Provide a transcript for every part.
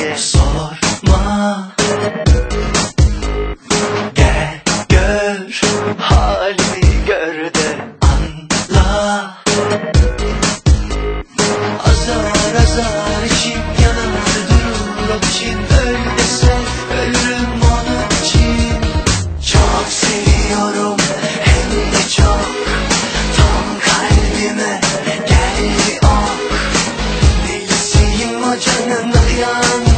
diye sorma. Gel gör halimi gör de anla. Azar azar içim yanar durur o için öl dese ölürüm onun için. Çok seviyorum hem de çok. Tam kalbime geldi o Nelisiyim o canına yan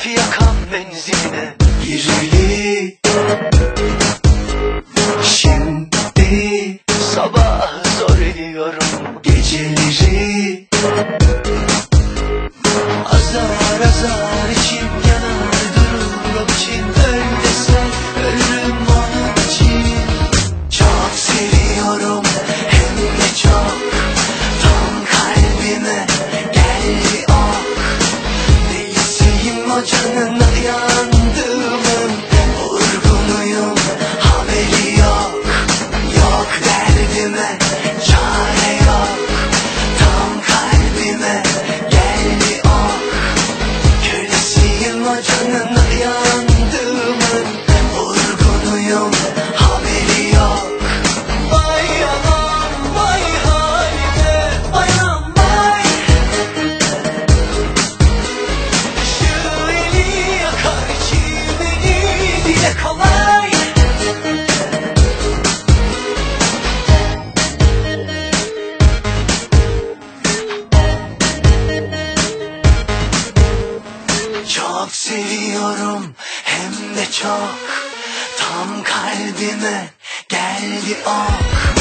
Hafif yakan benzine Gireli 真的那样 Seviyorum hem de çok. Tam kalbime geldi ok.